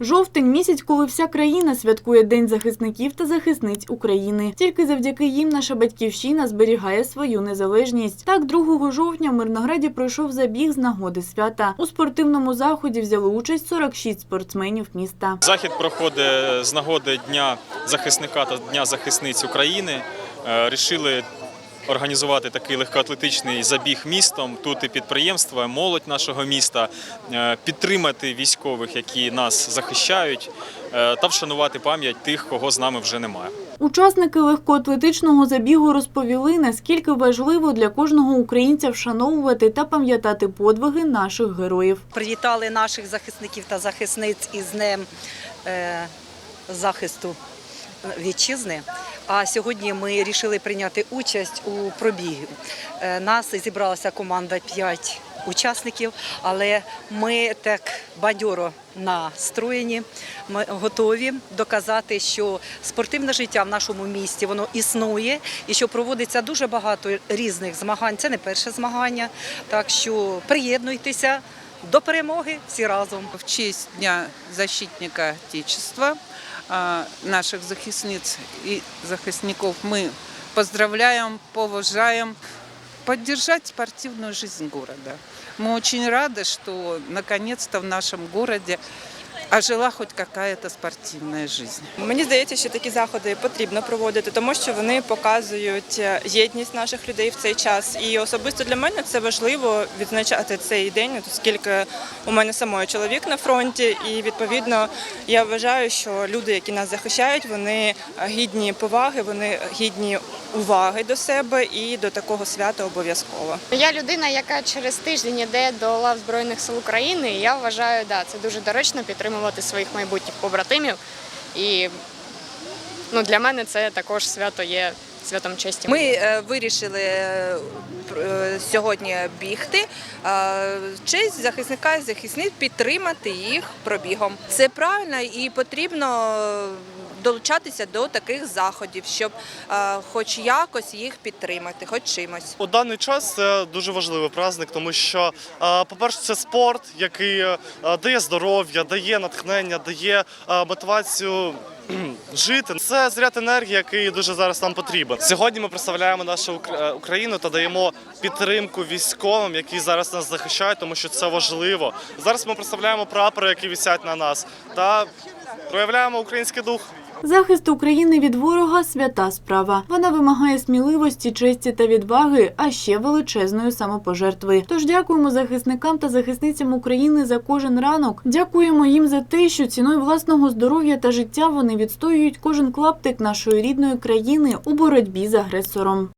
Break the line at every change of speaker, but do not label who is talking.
Жовтень місяць, коли вся країна святкує День захисників та захисниць України. Тільки завдяки їм наша батьківщина зберігає свою незалежність. Так, 2 жовтня в Мирнограді пройшов забіг з нагоди свята. У спортивному заході взяли участь 46 спортсменів міста.
Захід проходить з нагоди Дня захисника та Дня захисниць України. Е, Рішили організувати такий легкоатлетичний забіг містом. Тут і підприємства, і молодь нашого міста, е, підтримати військових, які нас захищають, е, та вшанувати пам'ять тих, кого з нами вже немає.
Учасники легкоатлетичного забігу розповіли, наскільки важливо для кожного українця вшановувати та пам'ятати подвиги наших героїв.
привітали наших захисників та захисниць із Днем е, захисту вітчизни. А сьогодні ми вирішили прийняти участь у пробігі. Е, Нас зібралася команда 5 учасників, але ми так бадьоро настроєні. Ми готові доказати, що спортивне життя в нашому місті воно існує і що проводиться дуже багато різних змагань. Це не перше змагання. Так що приєднуйтеся до перемоги всі разом.
В честь Дня защитника Отечества наших захисниц и захисников мы поздравляем, поважаем, поддержать спортивную жизнь города. Мы очень рады, что наконец-то в нашем городе ожила хоть какая-то спортивная жизнь.
Мені здається, що такі заходи потрібно проводити, тому що вони показують е, єдність наших людей в цей час. І особисто для мене це важливо відзначати цей день, оскільки у мене самої чоловік на фронті, і відповідно я вважаю, що люди, які нас захищають, вони гідні поваги, вони гідні уваги до себе і до такого свята обов'язково.
Я людина, яка через тиждень йде до лав Збройних сил України. І я вважаю, да, це дуже доречно підтримувати своїх майбутніх побратимів. І ну, для мене це також свято є святом честі.
Ми е, вирішили е, пр- е, сьогодні бігти. Честь захисника і захисниць підтримати їх пробігом. Це правильно і потрібно долучатися до таких заходів, щоб е, хоч якось їх підтримати, хоч чимось.
У даний час це дуже важливий праздник, тому що, е, по-перше, це спорт, який е, дає здоров'я, дає натхнення, дає е, мотивацію. Жити це заряд енергії, який дуже зараз нам потрібен. Сьогодні ми представляємо нашу е, Україну та даємо підтримку військовим, які зараз нас захищають, тому що це важливо. Зараз ми представляємо прапори, які висять на нас, та проявляємо український дух.
Захист України від ворога свята справа. Вона вимагає сміливості, честі та відваги, а ще величезної самопожертви. Тож дякуємо захисникам та захисницям України за кожен ранок. Дякуємо їм за те, що ціною власного здоров'я та життя вони відстоюють кожен клаптик нашої рідної країни у боротьбі з агресором.